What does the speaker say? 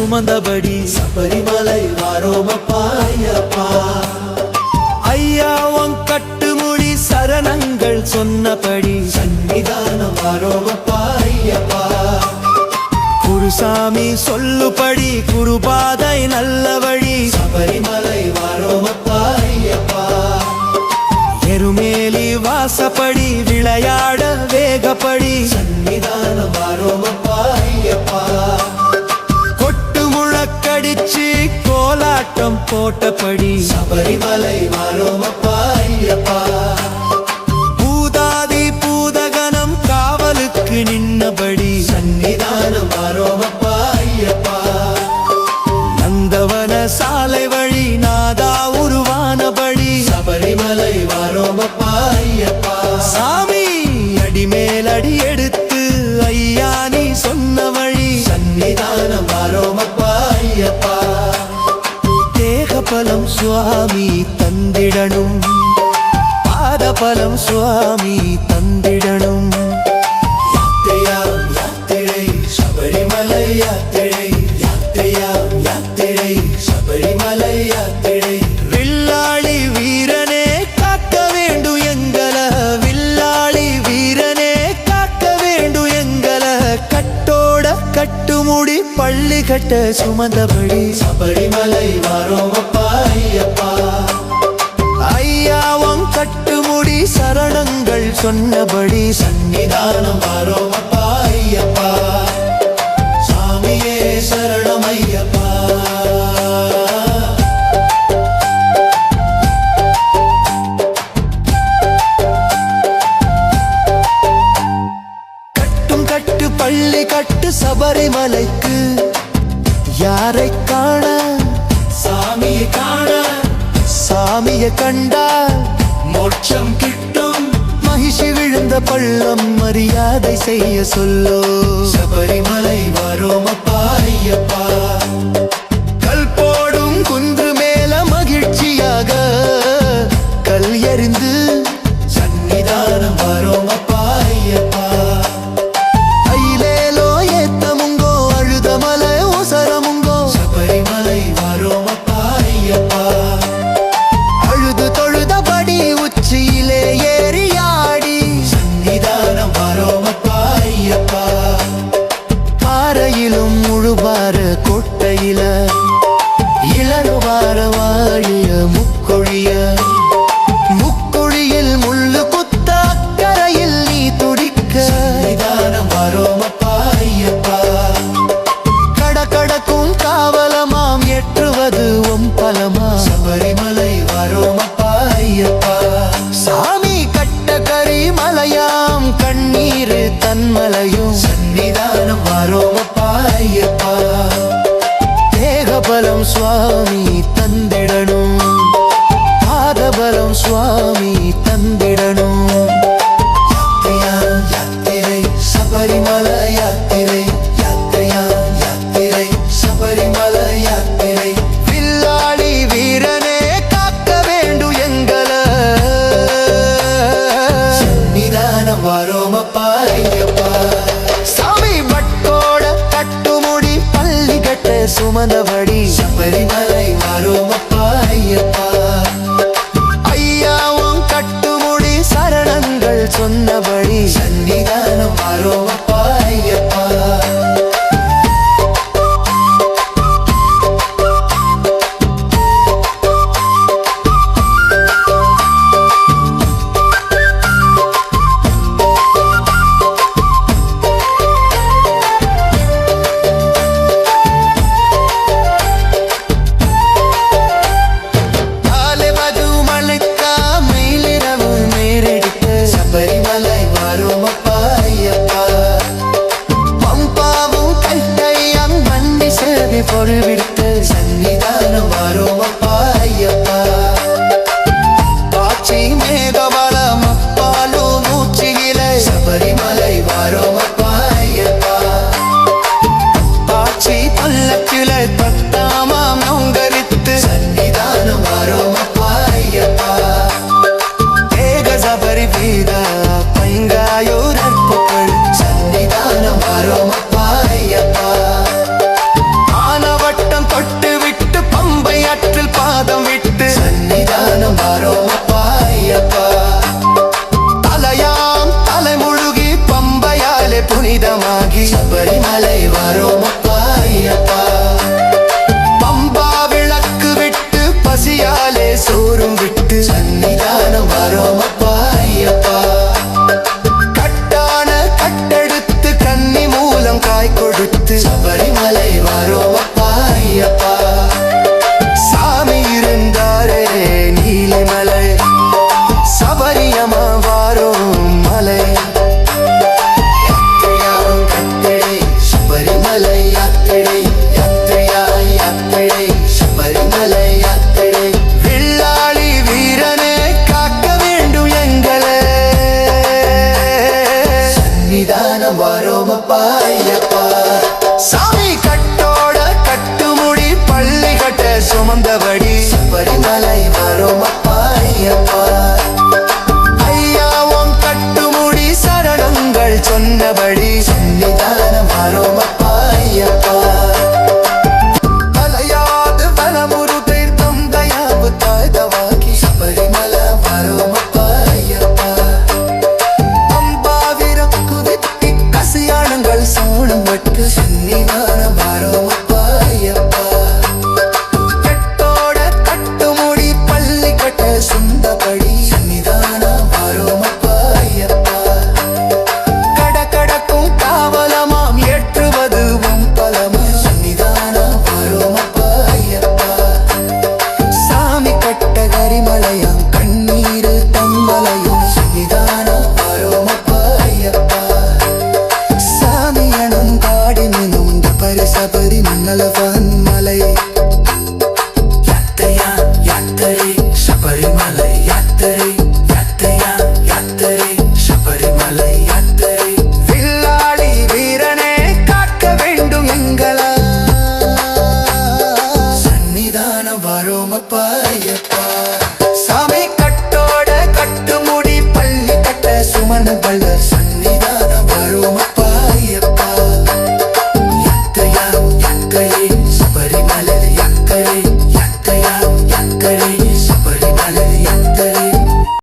சுமந்தபடி சபரிமலை வாரோமப்பா ஐயப்பா ஐயா உன் கட்டுமொழி சரணங்கள் சொன்னபடி சன்னிதானம் வாரோமப்பா ஐயப்பா குருசாமி சொல்லுபடி குருபாதை நல்ல வழி சபரிமலை வாரோமப்பா ஐயப்பா எருமேலி வாசப்படி விளையாட வேகப்படி சன்னிதானம் வாரோமப்பா ஐயப்பா முழக்கடிச்சு கோலாட்டம் போட்டபடி சபரிமலை வாரோமப்பா சுவாமி தந்திடணும். பாதபலம் சுவாமி தந்திடணும். கட்ட சுமந்தபடி சபரிமலை வாரோமப்பா ஐயப்பா. ஐயாவும் கட்டுமுடி சரணங்கள் சொன்னபடி சன்னிதானம் வாரோமப்பா ஐயப்பா. சாமியே சரணம் ஐயப்பா. கட்டும் கட்டு பள்ளி கட்டு சபரிமலைக்கு யாரை காண? சாமியை காண. சாமியை கண்டால் மோட்சம் கிட்டும். மகிழ்ச்சி விழுந்த பள்ளம் மரியாதை செய்ய சொல்லோ. சபரிமலை வாரோமப்பா ஐயப்பா. சாமி கட்ட கரி மலையாம் கண்ணீர் தன்மலையும். சன்னிதானம் வாரோமப்பா ஐயப்பா. தேகபலம் சுவாமி தந்திடணும். பாதபலம் சுவாமி தந்திடணும் வரோம வாரோமப்பா சாமி பட்டோட கட்டுமுடி பள்ளி கட்ட சுமந்தபடி. சபரிமலை வாரோமப்பா ஐயப்பா. ஐயாவும் கட்டுமுடி சரணங்கள் சொன்னபடி. சன்னி Lord, வரும் பாயப்பா சாமி கட்டோட கட்டுமுடி பள்ளி கட்ட சுமந்தபடி பரிமலை வரும் பாயப்பா ஐயாவும் கட்டுமுடி சரணங்கள் சொன்னபடி